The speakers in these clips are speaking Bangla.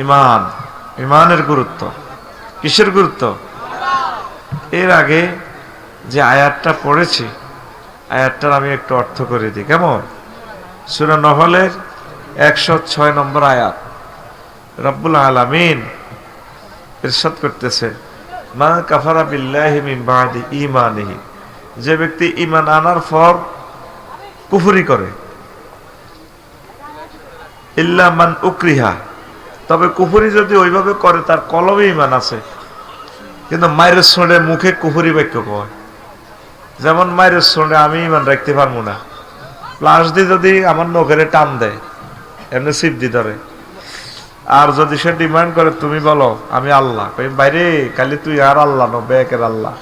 ইমান, ইমানের গুরুত্ব। কিসের গুরুত্ব? এর আগে যে আয়াতটা পড়েছি, আয়াতটার আমি একটু অর্থ করে দিই। কেমন? সুরা নহলের একশো ছয় নম্বর আয়াত। রব্বুল আলামিন ইরশাদ করতেছে, মা কাফারা বিল্লাহি বাদি ঈমানিহি। যে ব্যক্তি ইমান আনার পর কুফরি করে। ইল্লা মান উকরিহা। তবে কুফুরি যদি ওইভাবে করে, তার কলমে ইমান আছে। কিন্তু মায়ের শোনে মুখে কুফুরি বাক্য কয়। যেমন মায়ের শোনে আমি ইমান রাখতে পারব না। প্লাস দিয়ে যদি আমার নখেরে টান দেয়, এমনি সিপ দি ধরে। আর যদি সে ডিমান্ড করে, তুমি বলো, আমি আল্লাহ। বাইরে কালি তুই আর আল্লাহ নো বেকের আল্লাহ।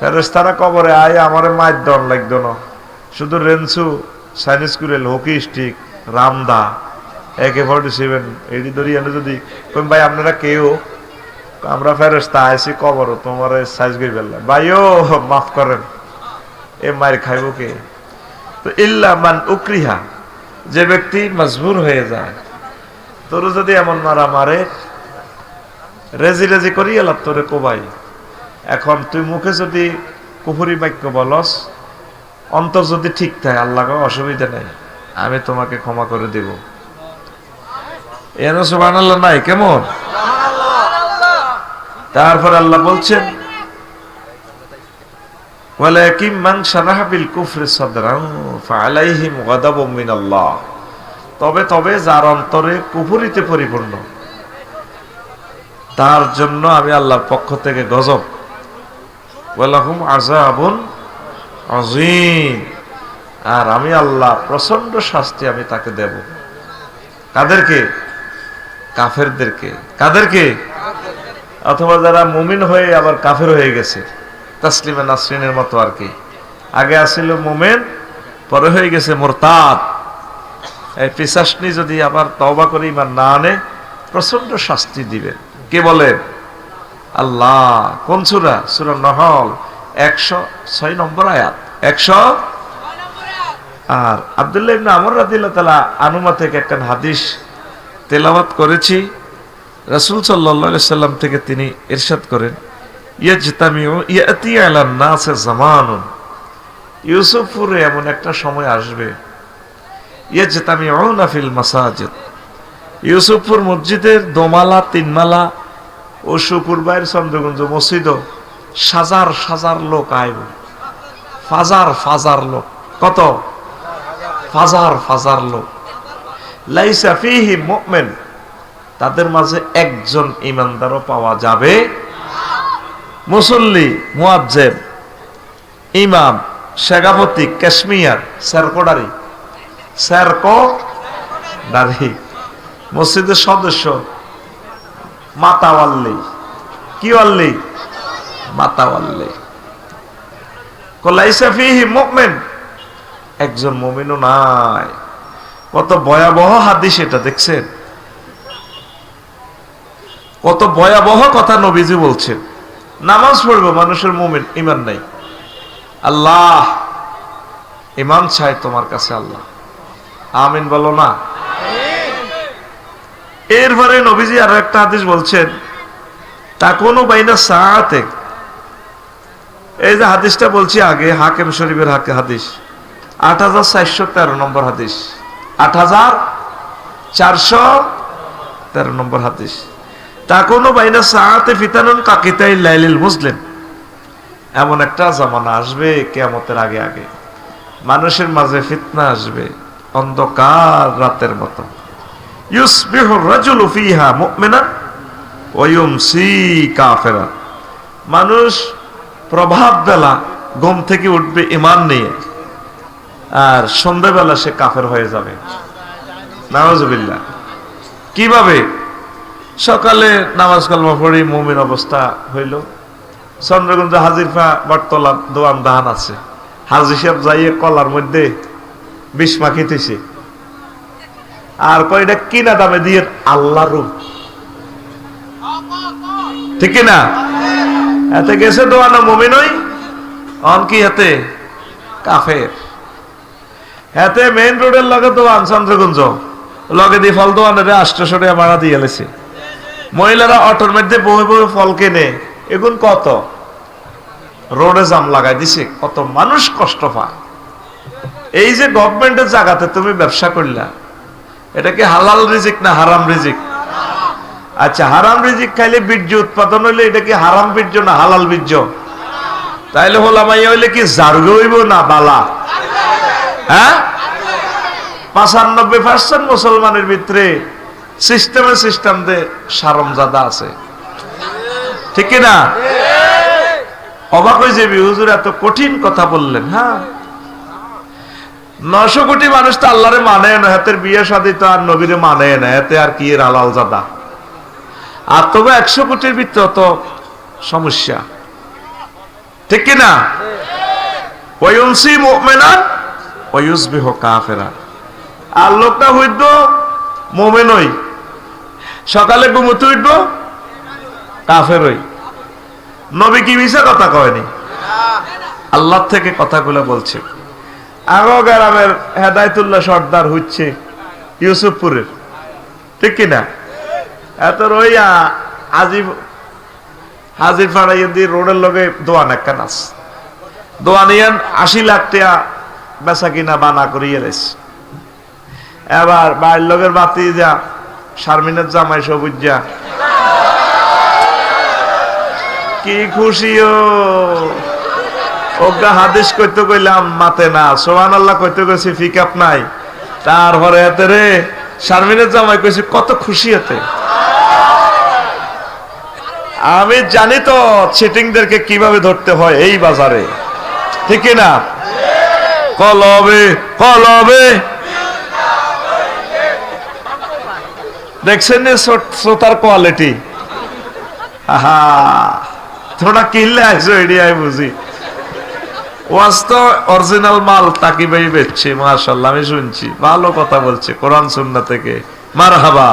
ফেরেস্তারা কবরে আয়, আমারে মায়ের দন লাগতো না। শুধু রেনসু, সাইনিস কুরেল হকি স্টিক, রামদা। একে ফর্টি সেভেন এডি ধরি এনে যদি ভাই, আপনারা কেউ? আমরা ফেরেস্তা আইসি কবর, তোমার সাইজ করে ফেললাম। ভাইও, মাফ করেন, এ মায়ের খাইব কে? তো ইল্লা মান উকরিহা, যে ব্যক্তি মজবুর হয়ে যায়, তোর যদি এমন মারা মারে, রেজি রেজি করি এলাম তোরে কোবাই। এখন তুই মুখে যদি কুফুরি বাক্য বলস, অন্তর যদি ঠিক থাকে আল্লাহ অসুবিধা নেই, আমি তোমাকে ক্ষমা করে দিব। এর সুবান আল্লাহ নাই কেমন তারপর আল্লাহ বলছেন ولكن من شرح بالكفر صدرا فعليهم غضب من الله তবে তবে যার অন্তরে কুফুরিতে পরিপূর্ণ তার জন্য আমি আল্লাহর পক্ষ থেকে গজব ওয়ালাহুম আযাবুন আযীম আর আমি আল্লাহ প্রচন্ড শাস্তি আমি তাকে দেব কাদেরকে কাফেরদেরকে। কাদেরকে? অথবা যারা মুমিন হয়ে আবার কাফের হয়ে গেছে। তাসলিমা নাসরিনের মতো আর কি। আগে আসছিল মোমেন, পরে হয়ে গেছে মোরতাদ। এই পিসাসনি যদি আবার তবা করে ইমান না আনে প্রচণ্ড শাস্তি দিবে। কে বলেন আল্লাহ। কোন সুরা? সুরা নহল, একশো ছয় নম্বর আয়াত। একশো? আর আবদুল্লাহ ইবনে আমর রাদিল্লাহ তালা আনুমা থেকে একটা হাদিস তেলাওয়াত করেছি। রাসূল সাল্লাল্লাহু সাল্লাম থেকে তিনি ইরশাদ করেন, ইয়াজতামিউ ইয়াতি আলান নাসে জামানুন। ইউসুফপুরে এমন একটা সময় আসবে, ইয়াজতামিউনা ফিল মাসাজিদ। ইউসুফপুর মসজিদের দোমালা, তিনমালা ও শুকুরবাইয়ের চন্দ্রগঞ্জ মসজিদও সাজার সাজার লোক আইব ফাজার ফাজার লোক। কত? ফাজার ফাজার লোক। তাদের মাঝে একজন ইমানদারও পাওয়া যাবে। মুসল্লি মুয়াজ্জেব ইমাম শেখাপতি কাশ্মীর, স্যারকোডারি স্যারকো দারি মসজিদের সদস্য, মাতাওয়াল্লি কি ওয়াল্লি মাতাওয়াল্লি কলাইসা ফিহি মুমিন। একজন মুমিনও নাই। কত ভয়াবহ হাদিস এটা, দেখছেন? কত ভয়াবহ কথা নবীজি বলছেন। নামাজ পড়বে মানুষের মুমিন ইমান নাই। আল্লাহ ইমান চাই তোমার কাছে আল্লাহ। আমিন বলো না। এরপরে নবীজি আরও একটা হাদিস বলছেন তা কোনো বাইনা সাহাতে এই যে হাদিসটা বলছি আগে, হাকেম শরীফের হাকে হাদিস, আট হাজার চারশো তেরো নম্বর হাদিস। আট হাজার চারশো তেরো নম্বর হাদিস। তা কোনো বাইনা সাহাতে ফিতানুন কাকিতাই লাইলিল মুসলিম। এমন একটা জামানা আসবে কেয়ামতের আগে আগে। মানুষের মাঝে ফিতনা আসবে অন্ধকার রাতের মতো। ইউসবিহু রাজুলু ফিহা মুমিনান ওয়া ইউমসি কাফেরা মানুষ প্রভাব বেলা ঘুম থেকে উঠবে ইমান নিয়ে। আর সন্ধ্যাবেলা সে কাফের হয়ে যাবে। নাওয়াজবিল্লাহ কীভাবে? সকালে নামাজ কালমা পড়ি, মুমিন অবস্থা হইল। চন্দ্রগঞ্জ হাজিরফা বটতলা দোয়ান দাহান আছে। হাজি সাহেব যাইয়ে কলার মধ্যে বিষ মাখিতেছে। আর কয়টা কিনা দামে দিয়ে আল্লাহ রূপ? ঠিক না? এতে গেছে দোয়ানা, মুমিন ওই? অন কি হাতে কাফের। হাতে মেইন রোডের লগে দোয়ান চন্দ্রগঞ্জ লগে দিয়ে ফল দোয়ানের আষ্টশো টাকা ভাড়া দিয়ে গেছে মহিলারা অটোর মধ্যে বহে ফল কেনে, এগুন কত? রোডে জাম লাগাই দিছে, কত মানুষ কষ্ট পায়। এই যে গভর্নমেন্টের জায়গাতে তুমি ব্যবসা করলা, এটা কি হালাল রিজিক না হারাম রিজিক? আচ্ছা হারাম রিজিক খাইলে বীর্য উৎপাদন হইলে এটা কি হারাম বীর্য না হালাল বীর্য? তাইলে হোলামাই হইলে কি জারগে হইব না বালা? হ্যাঁ? পাঁচানব্বই পার্সেন্ট মুসলমানের ভিতরে সিস্টেমে আছে। ঠিক না? অবাক হয়ে যাবি, হুজুর এত কঠিন কথা বললেন হ্যাঁ? নশো কোটি মানুষ তো আল্লাহরে মানে না, হাতের বিয়ে শাদী তো আর নবীরে মানে না এতে আর কি আলাল জাদা? আর তবে একশো কোটির ভিতরে তো সমস্যা। ঠিক কি না? ওয়ুনসি মুমিনান ওয়ুসবিহ কাফেরা। আর লোকটা হইত মোমেনই সকালে ঘুমোতে উঠবো কাফেরই নবী কি মিশা কথা কয়নি? আল্লাহ থেকে কথাগুলো বলছে। আগো গ্রামের হেদায়তুল্লাহ সর্দার হচ্ছে ইউসুফপুরের। ঠিক কিনা এত রইয়া আজিব হাজির ফাড়াইয়া দিয়ে রোডের লগে দোয়ান একটা নাচ দোয়ানিয়ান আশি লাখ টাকা বেচা কিনা বানা করিয়ে রেস। এবার বাড়ির লোকের বাতি যা শারমিনের জামাই সবুজ যা কি খুশি ও। ওগা হাদিস কইতে কইলাম, মাতে না সোহান আল্লাহ কইতে কইছি, ফিকাপ নাই। তারপরে এতে রে শারমিনের জামাই কইছি, কত খুশি হতে আমি জানি তো চিটিংদেরকে কীভাবে ধরতে হয় এই বাজারে। ঠিক না কলবে কলবে। দেখছেন শ্রোতার কোয়ালিটি তোমরা কিনলে আইসো এডিয়াই বুঝি। অরিজিনাল মাল তাকি বেচছে আমি শুনছি। ভালো কথা বলছে, কোরআন সুন্না থেকে। মার হাবা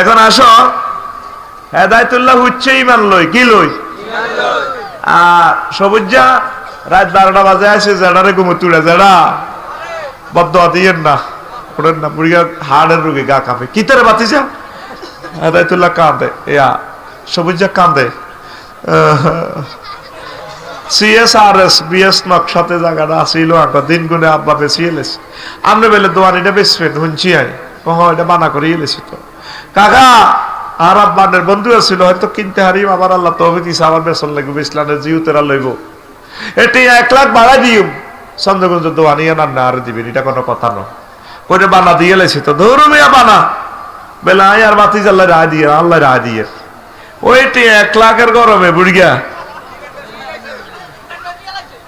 এখন আসো। হেদায়তুল্লাহ হচ্ছে ইমান লই কি লই? আর সবুজা রাত বারোটা বাজে আসে, জেডারে ঘুমো তুলে জেডা। বদ্ধ দিয়েন না ওরেন না বুড়িয়া হাড়ের রোগে গা কাঁপে। কি তারে বাতি যা হেদায়তুল্লাহ কাঁদে, ইয়া, সবুজা কাঁদে। সিএসআরএস বিএস নকশাতে জায়গাটা আসিল আঁকা দিন গুনে আব্বা বেশি এলেস আমরা বেলে দোয়ান এটা বেচবেন শুনছি আই কহ, এটা বানা করে এলেছি তো। কাকা, আর আব্বানের বন্ধু আছিল, হয়তো কিনতে হারিম, আবার আল্লাহ তবে দিছে, আবার বেসন লাগবে, ইসলামের জিউতেরা লইব। এটি এক লাখ ভাড়া দিম। চন্দ্রগঞ্জ দোয়ানিয়া না না আর দিবেন, এটা কোনো কথা নয়। করে বানা দিয়ে লেছি তো, ধরু মিয়া বানা। বেলা আয় আর বাতি আল্লাহ রায় দিয়ে, আল্লাহ রায় দিয়ে। ওইটি এক লাখের গরমে বুড়িয়া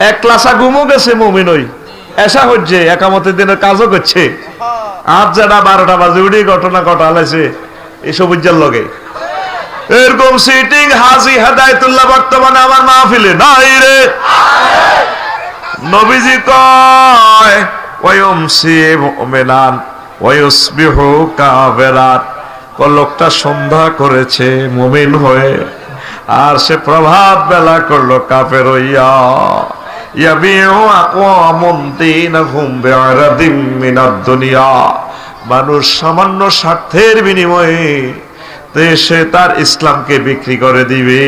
এক ক্লাসা ঘুমো গেছে মমিন ওই। এসা হচ্ছে, একামতের দিনের কাজও করছে। আজ যারা বারোটা বাজে উঠে ঘটনা ঘটালেছে এই সবুজের লগে। এরকম সিটিং হাজি হেদায়তুল্লাহ বর্তমানে আমার মাহফিলে নাই রে। নবীজি কয় লোকটা সন্ধ্যা করেছে, মুমিন হয়ে। আর সে প্রভাত বেলা করল মিনাদ দুনিয়া। মানুষ সামান্য স্বার্থের বিনিময়ে দেশে তার ইসলামকে বিক্রি করে দিবে।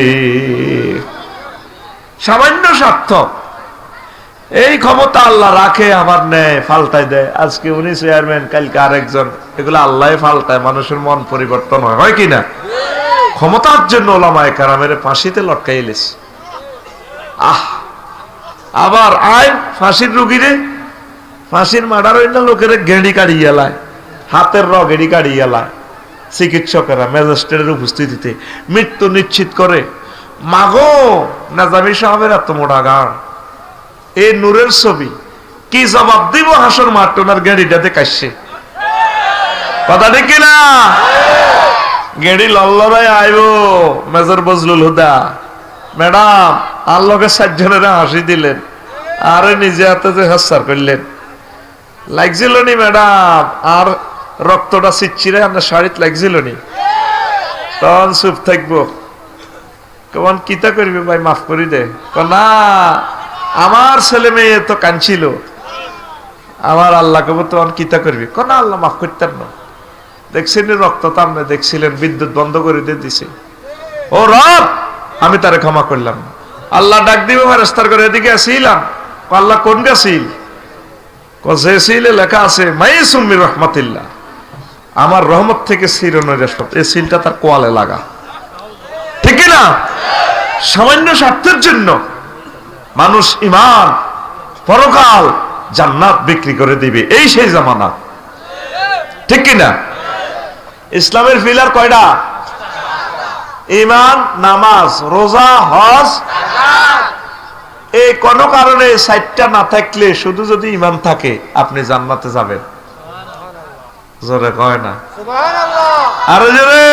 সামান্য স্বার্থ। এই ক্ষমতা আল্লাহ রাখে, আবার নেয় ফাল্টাই দেয়। আজকে উনি চেয়ারম্যান, কালকে আরেকজন। এগুলো আল্লাহ ফাল্টায় মানুষের মন পরিবর্তন হয়। হয় কি না? ক্ষমতার জন্য ওলামায় কারামের ফাঁসিতে লটকাই এলিস আহ! আবার আয়, ফাঁসির রুগীরে ফাঁসির মার্ডার হইল লোকের গেড়ি কাড়িয়ে লায় হাতের র গেড়ি কাড়িয়ে লায় চিকিৎসকেরা ম্যাজিস্ট্রেটের উপস্থিতিতে মৃত্যু নিশ্চিত করে। মাগো, নাজামি সাহেবের এত মোটা গাড় এই নূরের ছবি, কি জবাব দিব হাসর মাঠ ওনার গেড়িটাতে কাশছে। কথা ঠিক কিনা? গেড়ি লল্লরাই আইব, মেজর বজলুল হুদা। ম্যাডাম আল্লোকে সাতজনেরা হাসি দিলেন, আরে নিজে হাতে যে হাসার করলেন। লাগছিল নি ম্যাডাম, আর রক্তটা ছিটছিরে আপনার শাড়িত লাগছিল নি। তখন চুপ থাকব। কেমন, কিতা করবি ভাই, মাফ করি দে। না, আমার ছেলে মেয়ে তো কাঁদছিল। আমার আল্লাহ কবে তোমার কিতা করবি? কোন আল্লাহ মাফ করতেন না। দেখছেন রক্ত তামনে দেখছিলেন, বিদ্যুৎ বন্ধ করে দিয়ে দিছে। ও রব, আমি তারে ক্ষমা করলাম। আল্লাহ ডাক দিব ফেরেস্তার করে এদিকে আসিলাম। আল্লাহ কোন গাছিল? যে সিলে লেখা আছে মাই সুম্মি রহমাতিল্লাহ। আমার রহমত থেকে সিরনের রেশমত এই সিলটা তার কোয়ালে লাগা। ঠিক না সামান্য স্বার্থের জন্য মানুষ ইমান পরকাল জান্নাত বিক্রি করে দিবে। এই সেই জামানা। ঠিক কিনা? ইসলামের ফিলার কয়টা? ইমান নামাজ, রোজা, হজ। এই কোন কারণে সাইটটা না থাকলে শুধু যদি ইমান থাকে, আপনি জান্নাতে যাবেন। জোরে কয় না। আরও জোরে।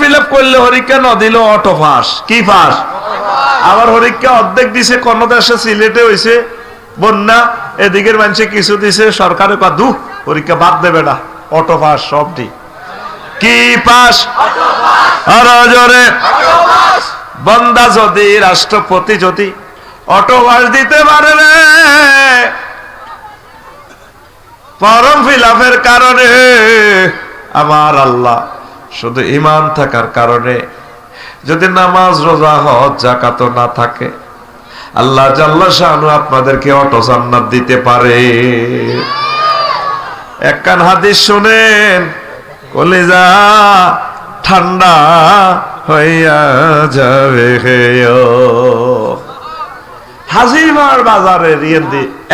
ফিল আপ করলে হরিকা ন দিল অটো ফাঁস। কি ফাঁস? আবার হরিকা অর্ধেক দিছে কোন দেশে সিলেটে হইছে বন্যা এদিকের মানুষে কিছু দিছে সরকারে কা দু পরীক্ষা বাদ দেবে না অটো পাস সবটি কি পাস আরও জোরে। বন্দা যদি রাষ্ট্রপতি যদি অটো পাস দিতে পারে রে পরম ফিলাফের কারণে আমার আল্লাহ শুধু ইমান থাকার কারণে যদি নামাজ, রোজা, হজ জাকাত না থাকে, আল্লাহ জাল্লা শাহানু আপনাদেরকে অটো জান্নাত দিতে পারে। এক কান হাদিস শুনেন, কলিজা ঠান্ডা হইয়া যাবে হাজিমার বাজারে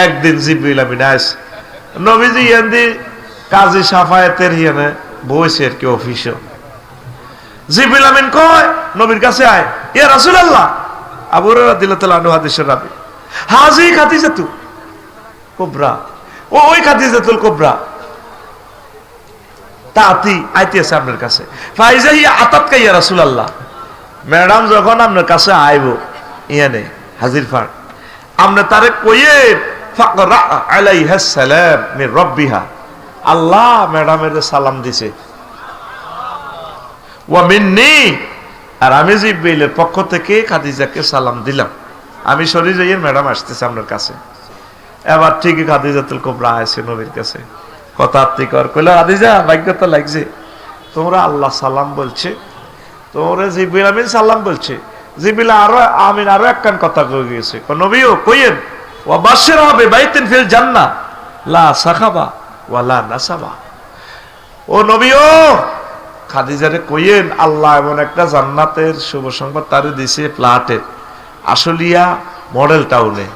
একদিন জিবিল আমি নাইস নবীজি ইয়েন্দি কাজী সাফায়েতের হিয়ানে বইছে আর কি অফিসে। জিবিল আমিন কয়, নবীর কাছে আয়, ইয়া রাসূলুল্লাহ। আবু হুরায়রা দিল্লাহু আনহু হাদিসের রাবি, হাজি খাদিজাতু কুবরা। ও, ওই খাদিজাতুল কুবরা। তাতি আইতেছে আপনার কাছে, ফাইজা ইয়া আতাত কাইয়া রাসূলুল্লাহ। ম্যাডাম, যখন আপনার কাছে আইব, ইয়ানে হাজির ফার আপনি তারে কইয়ে আল্লাহ ম্যাডামের সালাম দিছে। আর আমি পক্ষ থেকে খাদিজাকে সালাম দিলাম। আমি সরি যাইয়ের ম্যাডাম আসতেছে আপনার কাছে। এবার ঠিকই খাদিজাতুল আছে নবীর কাছে। কথা কর, কইলো, খাদিজা, ভাগ্য তো লাগছে। তোমরা আল্লাহ সালাম বলছে। তোমরা জিবিল আমিন সালাম বলছে। জিবিল আরও, আমিন আরও একখান কথা কই গিয়েছে। নবীও, কইয়েন ও বাসের হবে জান্না লা নাসাবা। ও খাদিজারে আল্লাহ এমন একটা জান্নাতের শুভ সংবাদ তারে দিছে আশুলিয়া মডেল টাউনে।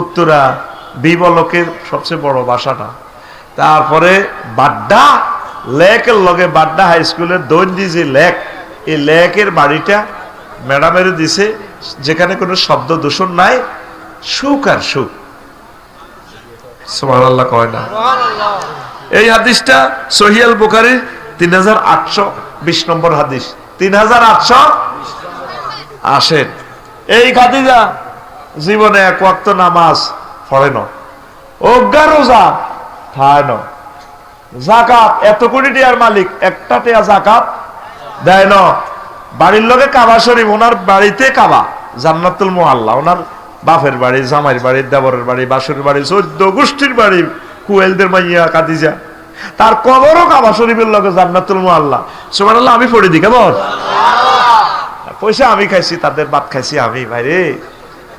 উত্তরা বিবলকের সবচেয়ে বড় বাসাটা। তারপরে বাড্ডা, লেকের লগে বাড্ডা হাই স্কুলের দৈন্দি যে লেক, এই লেকের বাড়িটা ম্যাডামের দিছে, যেখানে কোনো শব্দ দূষণ নাই। সুখ আর সুখ। সুমান কয় না। এই হাদিসটা সহিয়াল বুখারির তিন হাজার আটশো বিশ নম্বর হাদিস। তিন হাজার আটশো আসেন এই খাদিজা জীবনে এক ওয়াক্ত নামাজ পড়ে ন। অজ্ঞা রোজা খায় ন। জাকাত এত কোটি টিয়ার মালিক, একটা টিয়া জাকাত দেয় ন। বাড়ির লোকে কাবা শরীফ, ওনার বাড়িতে কাবা, জান্নাতুল মোহাল্লা ওনার বাপের বাড়ি, জামাইয়ের বাড়ি, দেবরের বাড়ি, বাসুর বাড়ি, চোদ্দ গোষ্ঠীর বাড়ি, কুয়েলদের মাইয়া কাদিজা। তার কবরও কাবা শরীফের লগে জান্নাতুল মোহাল্লা সুমান আল্লাহ আমি পড়ে দিই, কেমন? পয়সা আমি খাইছি, তাদের ভাত খাইছি আমি ভাইরে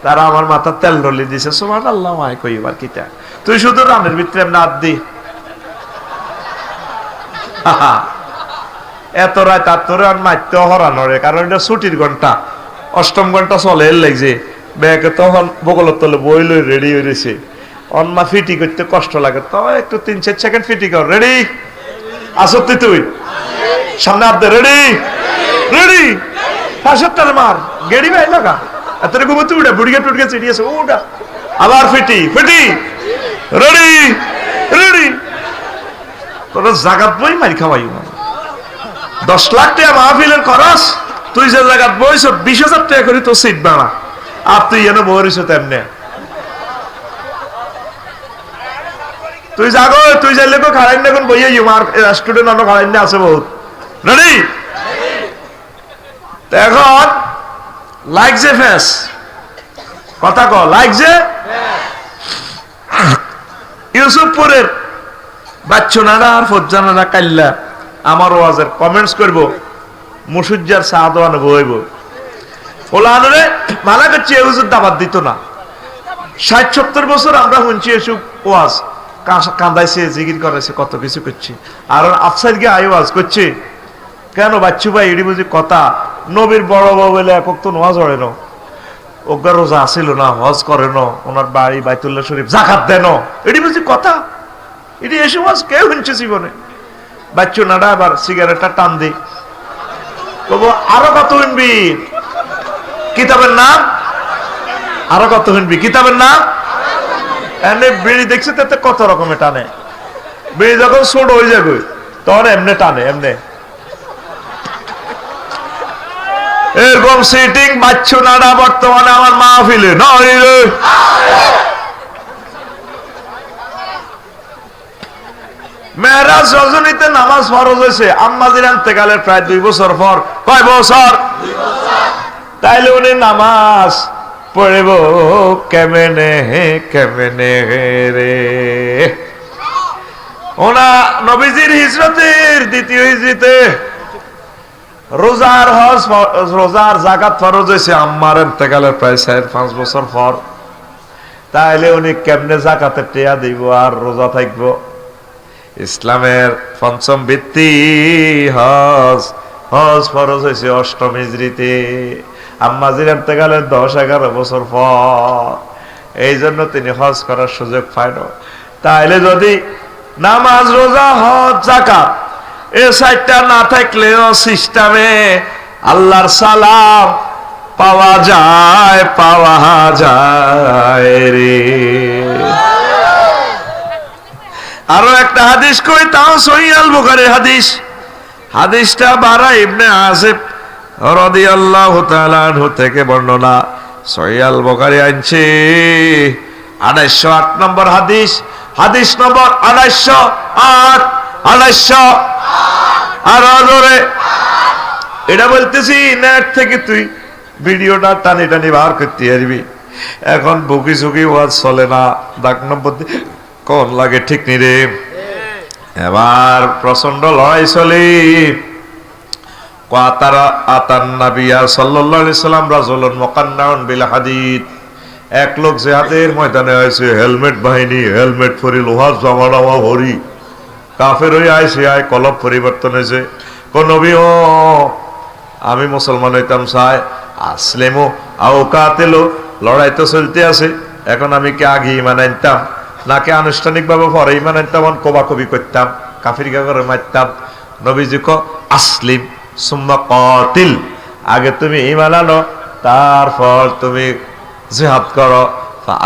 তারা আমার মাথার তেল ডলি দিছে সুমান আল্লাহ মায় কইবার কিটা? তুই শুধু রানের ভিতরে নাত দি। এত রায় তার তোরে আর মারতে হরানরে কারণ এটা ছুটির ঘণ্টা। অষ্টম ঘণ্টা চলে এর লাগছে। ব্যাগে তখন বগলের তলে বই লই রেডি হয়ে রয়েছে। অন্মা ফিটি করতে কষ্ট লাগে। তো একটু তিন চার সেকেন্ড ফিটি কর। রেডি আসত্তি তুই তুই। সামনে আপ রেডি রেডি পাঁচটার মার। গেড়ি ভাই লাগা। এত ঘুমোতে উঠে, বুড়িকে টুটকে চিড়িয়েছে। উঠা। আবার ফিটি। ফিটি? রেডি রেডি তোরা জাগাত বই মারি খাওয়াই দশ লাখ টাকা মাহফিলের খরচ। তুই যে জায়গাত বইছ, বিশ হাজার টাকা করি তো সিট বাড়া আর তুই এনে বহরিস তেমনে। তুই যাগো তুই যাইলে তো খাড়াই না কোন বইয়ে মার স্টুডেন্ট অন্য খাড়াই না আছে বহুত। রেডি এখন লাগছে ফেস কথা ক লাগছে ইউসুফপুরের বাচ্চনারা আর ফজ্জানারা কাল্লা আমার ওয়াজের কমেন্টস করব মুসুজ্জার সাহাদওয়ান বইব ওলা আনরে মালা করছে হুজুর দাবাত দিত না। ষাট সত্তর বছর আমরা শুনছি এসব ওয়াজ। কাঁদাইছে জিগির করাইছে, কত কিছু করছি। আর আফসাইড গিয়ে আই ওয়াজ করছে। কেন বাচ্চু ভাই এটি বুঝি কথা? নবীর বড় বউ বলে একক তো নোয়াজ হয় না। ওগা রোজা আসিল না, হজ করে না। ওনার বাড়ি বাইতুল্লাহ শরীফ জাকাত দেন এটি বুঝি কথা? এটি এসে ওয়াজ কেউ শুনছে জীবনে। বাচ্চু নাডা, আবার সিগারেটটা টান দি। তবু আরও কত শুনবি? কিতাবের নাম? আরও কত শুনবি? কিতাবের নাম? এমনি বিড়ি দেখছে তাতে কত রকমের টানে। বিড়ি যখন ছোট হয়ে যাবে, তখন এমনি টানে, এমনি। এরকম সিটিং বাচ্চু নাড়া বর্তমানে আমার মাহফিলে নয় রে। মেহরাজ রজনীতে নামাজ ফরজ হয়েছে। আম্মাজির আন্তেকালের প্রায় দুই বছর পর। কয় বছর? তাইলে উনি নামাজ পড়ব। কেমনে হে, কেমনে রে? ওনা নবীজির হিজরতের দ্বিতীয় হিজরিতে রোজার হজ রোজার জাকাত ফরজ হয়েছে আম্মার এতেকালের প্রায় চার, পাঁচ বছর পর। তাইলে উনি কেমনে জাকাতের টেয়া দিব আর রোজা থাকব? ইসলামের পঞ্চম ভিত্তি হজ। হজ ফরজ হয়েছে অষ্টম হিজড়িতে আম্মাজির এতেকালের দশ, এগারো বছর পর। এই জন্য তিনি হজ করার সুযোগ পাইল তাইলে যদি নামাজ, রোজা, হজ জাকাত এ সাইডটা না থাকলেও সিস্টেমে আল্লাহর সালাম পাওয়া যায় পাওয়া যায় রে। আরও একটা হাদিস কই, তাও সহিয়াল বুখারীর হাদিস। হাদিসটা বারা ইবনে আসিফ তাআলা আনহু থেকে বর্ণনা সহিয়াল বুখারী আনছে। 2808 নম্বর হাদিস হাদিস নম্বর 2808 2800 আর জোরে। এটা বলতেছি, নেট থেকে তুই ভিডিওটা টানি টানি বার করতে পারবি। এখন বুকি সুকি ওয়াজ চলে না ডাক নম্বর কোন লাগে ঠিক নি রে? এবার প্রচণ্ড লড়াই চলি। হেলমেট বাহিনী, হেলমেট কোন নবী আমি মুসলমান হইতাম, চাই, আসলেমো, আও কাতেলো, লড়াই তো চলতে আছে, এখন আমি কি আগে ইমান আনতাম? নাকি আনুষ্ঠানিকভাবে পরে ইমান আনতাম কবাকবি করতাম কাফির করে মারতাম? নবীজি ক আসলিম। সুম্মা কতিল। আগে তুমি ইমান আনো তারপর তুমি জিহাদ করো।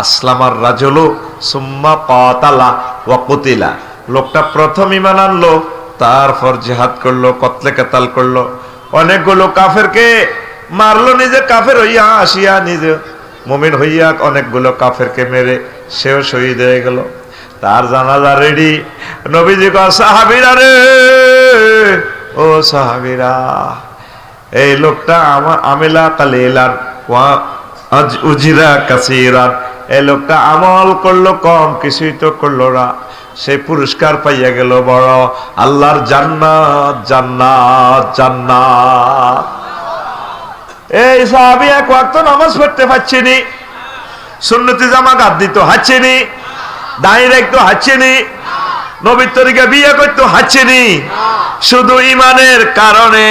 আসলামার রাজলু সুম্মা কতালা ওয়া কুতিলা। লোকটা প্রথম ইমান আনলো, তারপর জিহাদ করল, কতলে কেতাল করল। অনেকগুলো কাফেরকে মারলো নিজে, কাফের হইয়া আসিয়া নিজে, মুমিন হইয়া অনেকগুলো কাফেরকে মেরে সেও শহীদ হয়ে গেল। তার জানাজা রেডি নবীজি ক সাহাবিরা রে ও সাহাবিরা, এই লোকটা আমার আমেলা আজ উজিরা কাসিরান। এই লোকটা আমল করল, কম কিছুই তো করল না। সে পুরস্কার পাইয়া গেল, বড় আল্লাহর জান্নাত জান্নাত জান্নাত। এই সাহাবি এক ওয়াক্ত নামাজ পড়তে পারছিনি, সুন্নতি জামা গাদ দিত হাচ্ছেনি দাঁড়িয়ে রাখতো হাচ্ছেনি নবীর তরিকা বিয়ে করতো হাচ্ছেনি শুধু ইমানের কারণে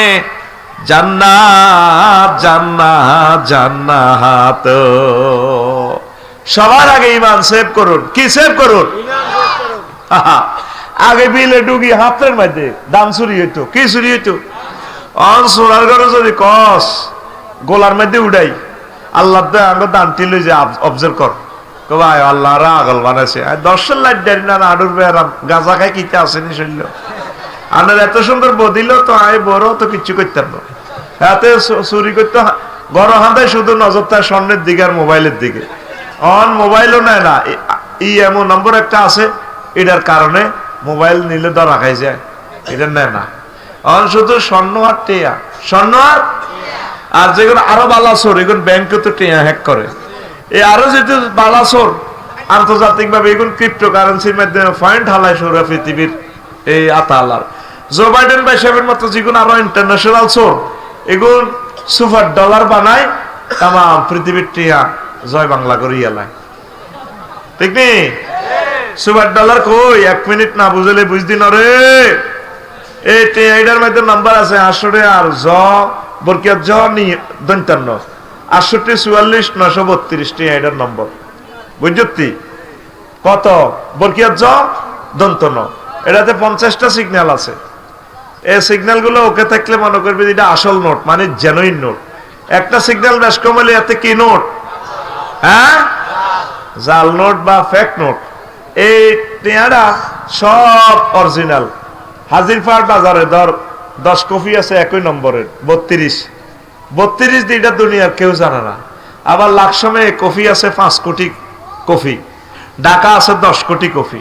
জান্নাত জান্নাত জান্নাত। সবার আগে ইমান সেভ করুন। কি সেভ করুন? আগে বিলে ডুগি হাতের মধ্যে দাম চুরি হইতো। কি চুরি হইতো? অন সোনার ঘরে যদি কস, গোলার মধ্যে উড়াই, আল্লাহ তো আগে দানটি লই যে অবজার্ভ কর। ভাই আল্লাহ রা আগল বানাইছে। আর দর্শন লাইট দেয় না আডুর বেড়াম গাঁজা খাই কিতে আসেনি শৈল্য আনার এত সুন্দর বদিল তো, আয়, বড়, তো কিচ্ছু করতাম না হাতে চুরি করতে বড় হাতে শুধু নজর তার স্বর্ণের দিকে আর মোবাইলের দিকে। অন মোবাইলও নেয় না ই এমন নম্বর একটা আছে, এটার কারণে মোবাইল নিলে ধরা খাই যায়, এটা নেয় না। অন শুধু স্বর্ণ আর টেয়া, স্বর্ণ আর আর যেগুলো আরও ভালো আছে এগুলো ব্যাংকে তো টেয়া হ্যাক করে। এই আরও যেহেতু বালাসোর আন্তর্জাতিক ভাবে এগুলো ক্রিপ্টো কারেন্সির মাধ্যমে ফাইন্ড হালাই সৌরা পৃথিবীর এই আতালার। জো বাইডেন ভাই সাহেবের মতো যেগুলো আরও ইন্টারন্যাশনাল সোর এগুলো সুপার ডলার বানায় তাম পৃথিবীর টিয়া জয় বাংলা করি এলায়। ঠিক নি? সুপার ডলার কই? এক মিনিট না বুঝলে বুঝদি না রে। এই টিআইডার মধ্যে নাম্বার আছে আটশো আর জ বরকিয়া জ নি দন্তান্ন। আটষট্টি, চুয়াল্লিশ নশো বত্রিশ টিআইডার নম্বর। বুঝতি কত? বরকিয়া জ দন্তন এটাতে পঞ্চাশটা সিগন্যাল আছে। এই সিগন্যালগুলো ওকে থাকলে মনে করবে এটা আসল নোট মানে জেনুইন নোট। একটা সিগন্যাল বেশ কমলে এতে কি নোট? হ্যাঁ? জাল নোট বা ফেক নোট। এই টিয়ারা সব অরিজিনাল হাজিরপাড় বাজারে ধর, দশ কপি আছে একই নম্বরের, বত্রিশ। বত্রিশ দিনটা দুনিয়ার কেউ জানে না। আবার লাখ সময়ে কফি আছে পাঁচ কোটি কফি। ডাকা আছে দশ কোটি কফি।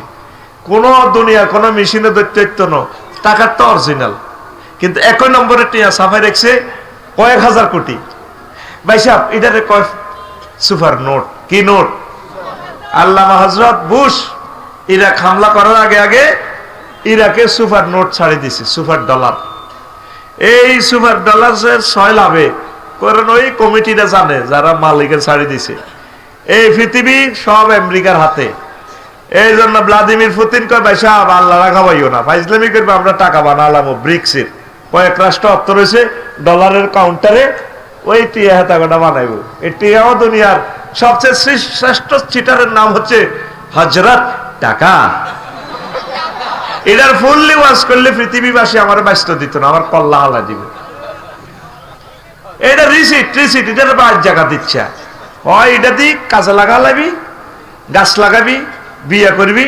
কোন দুনিয়ার কোন মেশিনে দৈত্য ন টাকার তো অরিজিনাল কিন্তু একই নম্বরে টিয়া সাফাই রেখছে কয়েক হাজার কোটি। ভাই সাহেব, এটারে কয় সুপার নোট? কি নোট? আল্লাহ হজরত বুশ, ইরাক হামলা করার আগে আগে ইরাকে সুপার নোট ছাড়ি দিছে সুপার ডলার। এই সুপার ডলার ছয় লাভে কারণ ওই কমিটিটা জানে যারা মালিকের ছাড়ি দিছে। এই পৃথিবী সব আমেরিকার হাতে। এই জন্য ভ্লাদিমির পুতিন কয়, ভাই সাহেব, আল্লাহ রাখাবাইও না। ফাইজলামি করবে, আমরা টাকা বানালাম ব্রিক্সের। কয়েক রাষ্ট্র অর্থ রয়েছে, ডলারের কাউন্টারে ওই টিয়া হাতাকাটা বানাইবো। এই টিয়াও দুনিয়ার সবচেয়ে শ্রেষ্ঠ চিটারের নাম হচ্ছে হজরত টাকা। এটার ফুললি ওয়াজ করলে পৃথিবীবাসী আমার ব্যস্ত দিত না আমার কল্লা হালা দিব। এটা রিসিট রিসিট এটার বাইর জায়গা দিচ্ছে। হয় এটা দি কাজে লাগালাবি গাছ লাগাবি বিয়া করবি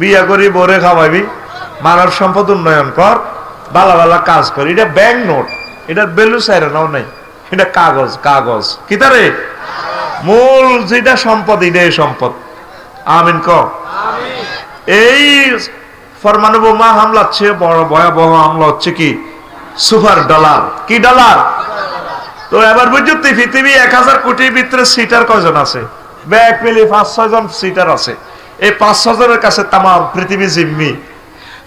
বিয়া করি বরে খাওয়াবি মানব সম্পদ উন্নয়ন কর বালা বালা কাজ কর। এটা ব্যাংক নোট এটার বেলু সাইরে নাও নাই। এটা কাগজ কাগজ। কি তারে? মূল যেটা সম্পদ এটাই সম্পদ। আমিন ক? এই পরমাণু বোমা হামলার চেয়ে বড় ভয়াবহ হামলা হচ্ছে কি? সুপার ডলার কি ডলার তো এবার বুঝতে পৃথিবী এক হাজার কোটির ভিতরে সিটার কয়জন আছে? ব্যাগ মিলি পাঁচ, ছয় জন সিটার আছে। এই পাঁচ, ছয় জনের কাছে তাম পৃথিবী জিম্মি।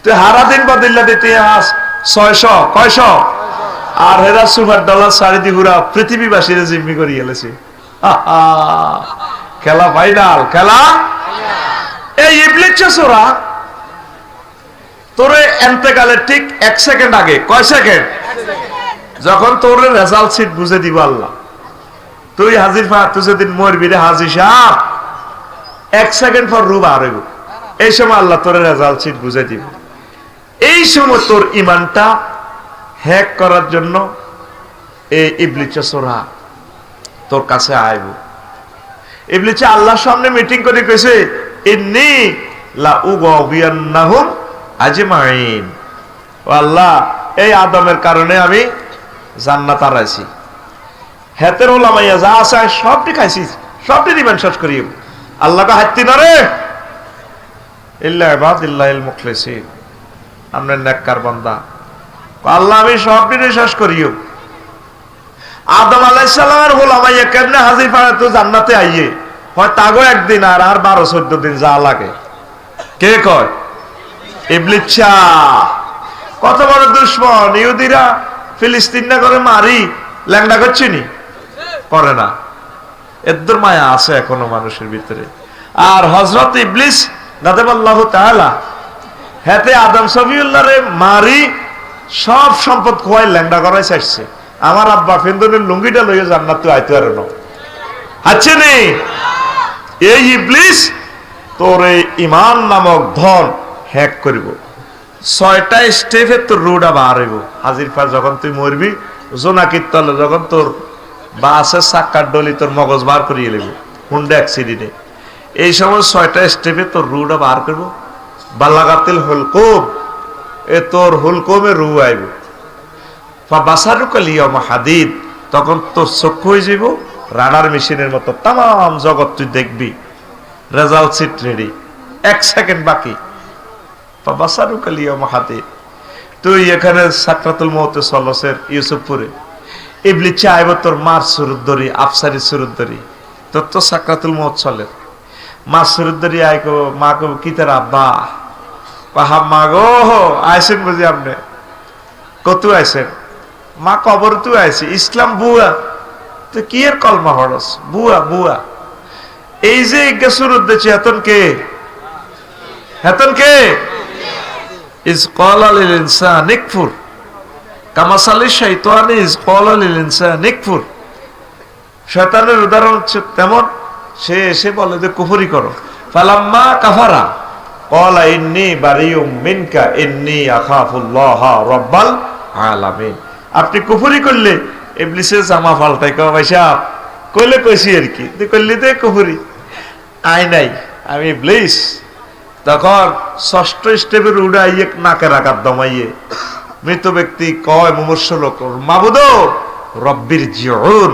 তো হারা দিন বদিল্লা দিতে আস ছয়শো, কয়শ? আর হেরা সুপার ডলার সাড়ে দি ঘুরা পৃথিবীবাসীরা জিম্মি করে গেলেছে খেলা ফাইনাল খেলা? এই ইবলিচ্ছে সোরা তোরে এন্তেকালের ঠিক এক সেকেন্ড আগে। কয় সেকেন্ড যখন তোর রেজাল্ট সিট বুঝে দিব আল্লাহ। তুই হাজির ফা, তুই যেদিন মরবি রে হাজির সাহ এক সেকেন্ড পর রুবা আর এই সময় আল্লাহ তোর রেজাল্ট সিট বুঝে দিব। এই সময় তোর ইমানটা হ্যাক করার জন্য এই ইবলিচা সোরা তোর কাছে আইব। ইবলিচা আল্লাহর সামনে মিটিং করে কইছে, ইন্নি লা উগাবিয়ান্নাহুম আজমাইন। ও আল্লাহ, এই আদমের কারণে আমি জান্নাত হারাইছি। হেতের ওলামাইয়া যা আছে সবটি খাইছি, সবটি দিবেন, শেষ করি। আল্লাহকে হাত্তি না রে। ইল্লা ইবাদিল্লাহিল মুখলিসিন। আপনার নেককার বান্দা। আল্লাহ, আমি সবটি শেষ করিও আদম আলাইসালামের হোলামাইয়া কেমনে হাজির পারে তো জান্নাতে আইয়ে। হয় তাগো একদিন আর আর বারো, চোদ্দ দিন যা লাগে। কে কয়? ইবলিচ্ছা কত বড় দুশ্মন, ইহুদিরা ফিলিস্তিন না করে মারি, ল্যাংডা করছে নি? করে না। এদ্দুর মায়া আছে এখনও মানুষের ভিতরে। আর হজরত ইবলিস গাদেবাল্লাহ তাআলা, হেতে আদম সফিউল্লাহরে মারি, সব সম্পদ খোয়াই ল্যাংডা করাই চাইছে আমার আব্বা ফেন্দনের লুঙ্গিটা লইয়ে জান্নাত তুই আইতে পারে না। আছে নি? এই ইবলিস তোর এই ইমান নামক ধন হ্যাক করিব। ছয়টা স্টেপে তোর রোডা বার হইব। হাজির পার যখন তুই মরবি জোনাকির তলে যখন তোর বাসের সাক্কার ডলি তোর মগজ বার করিয়ে নেব হুন্ডা অ্যাক্সিডেন্টে এই সময় ছয়টা স্টেপে তোর রুটা বার করব। বাল্লাগাতিল হুলকুম, এ তোর হুলকুমে রু আইব। বাসারুকালিয়ম হাদিদ, তখন তোর চক্ষু হয়ে যাব রাডার মেশিনের মতো তাম জগৎ তুই দেখবি। রেজাল্ট সিট রেডি এক সেকেন্ড বাকি। বাসারুকালিয়ম হাদিদ তুই এখানে সাকরাতুল মহতে আফসারি তো সাকরাতুল চলে। মা কো কো মা গো আইসেন বুঝি আপনি? কত আইসেন? মা কবর তু আইসি, ইসলাম বুয়া। তো কি এর কলমা হরস? বুয়া বুয়া। এই যে ইজ্ঞা সুরুদ্দেছি এতন কে? হেতন কে? ইজ কলা লিল ইনসান নিকফুর কামাসালি ইজ কলা লিল ইনসান নিকফুর শয়তানের উদাহরণ হচ্ছে তেমন, সে এসে বলে যে কুফরি করো। ফালাম্মা কাফারা কলা ইন্নি বারিউম মিনকা, ইন্নি আখাফুল্লাহ রব্বাল আলামিন। আপনি কুফরি করলে ইবলিসের জামা পাল্টাই কো ভাইসা কইলে কইছি আর কি? করলি তো কুফরি। আই নাই, আমি ইবলিস। তখন ষষ্ঠ স্টেপের উড়াইয়ে নাকের আঘাত দমাইয়ে মৃত ব্যক্তি কয় মুমূর্ষ লোক, মাবুদ রব্বির জিউন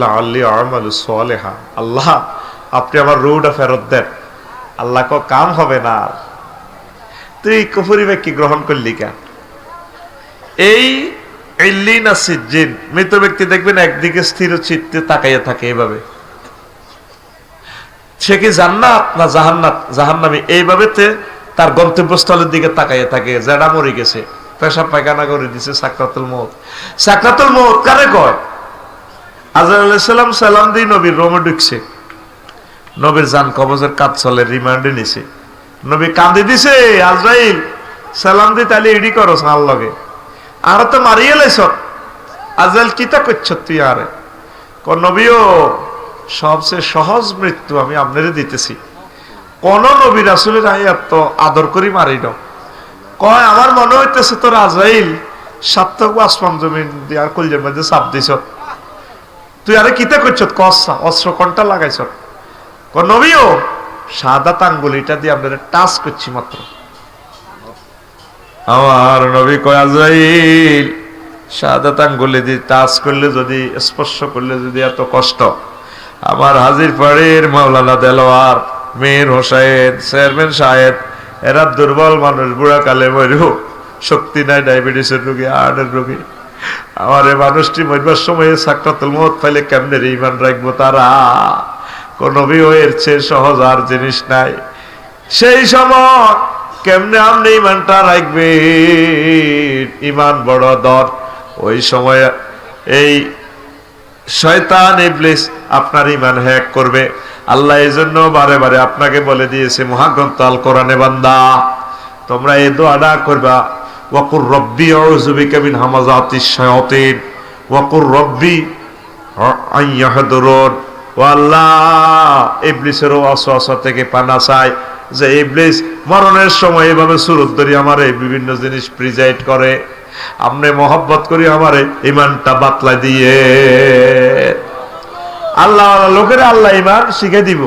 লাআল্লি আল্লাহ, আপনি আমার রুটা ফেরত দেন। আল্লাহ কো কাম হবে না। তুই কুফরি ব্যক্তি গ্রহণ করলি কেন? এই ইল্লিন সিজ্জিন, মৃত ব্যক্তি দেখবেন একদিকে স্থির চিত্তে তাকাইয়া থাকে এভাবে সে কি জান্নাত না জাহান্নাত? জাহান্নামি এইভাবে তে তার গন্তব্যস্থলের দিকে তাকাইয়া থাকে, জেডা মরে গেছে। পেশাব পায়খানা করে দিছে সাকরাতুল মত সাকরাতুল মত কারে কয়? আজরাইল সালাম সালাম দিয়ে নবীর রোমে ঢুকছে। নবীর জান কবজের কাজ চলে, রিমান্ডে নিছে। নবী কাঁদে দিছে, আজরাইল, সালাম দি তাহলে ইডি করো সাল লগে। আর তো মারিয়ে লাইছ আজরাইল কিতা করছ তুই আরে? ক নবীও সবচেয়ে সহজ মৃত্যু আমি আপনারে দিতেছি। কোন নবী রাসুলের তো আদর করি মারি দাও কয়, আমার মনে হইতেছে তোর আজরাইল সার্থক আসমান জমিন দিয়ার কলজের মধ্যে চাপ দিছ। তুই আরে কিতা করছ কসা, অস্ত্র কোনটা লাগাইছ নবীও, সাদা তাঙ্গুলিটা দিয়ে আপনারা টাচ করছি মাত্র। আমার নবী কয়, আজরাইল, সাদা তাঙ্গুলি দিয়ে টাচ করলে যদি, স্পর্শ করলে যদি এত কষ্ট আমার হাজির পাড়ের মাওলানা দেলোয়ার, মীর হোসাইন, চেয়ারম্যান সাহেব, এরা দুর্বল মানুষ, বুড়া কালে মরু, শক্তি নাই, ডায়াবেটিসের রোগী, হার্টের রোগী। আমার এই মানুষটি মরবার সময় সাক্ষাতুল মত পাইলে কেমনে ইমান রাখব তারা? কোন এর চেয়ে সহজ আর জিনিস নাই। সেই সময় কেমনে আপনি ইমানটা রাখবে ইমান বড় দর। ওই সময় এই শয়তান, ইবলিস আপনার ইমান হ্যাক করবে। আল্লাহ এই জন্য বারে বারে আপনাকে বলে দিয়েছে, মহাগ্রন্থ আল কোরআনে, বান্দা, তোমরা এই দোয়াটা করবা। ওয়াকুর রব্বি আউযুবিকা মিন হামাযাতিশ শায়াতিন। ওয়াকুর রব্বি আইয়াহদুরুন ও আল্লাহ, ইবলিসের ওয়াসওয়াসা থেকে পানা চাই যে, ইবলিস, মরণের সময় এভাবে সুরত ধরি আমার এই বিভিন্ন জিনিস প্রিজাইড করে। আমনে মহব্বত করি আমারে ইমানটা বাতলা দিয়ে। আল্লাহ লোকেরা আল্লাহ ইমান শিখে দিব।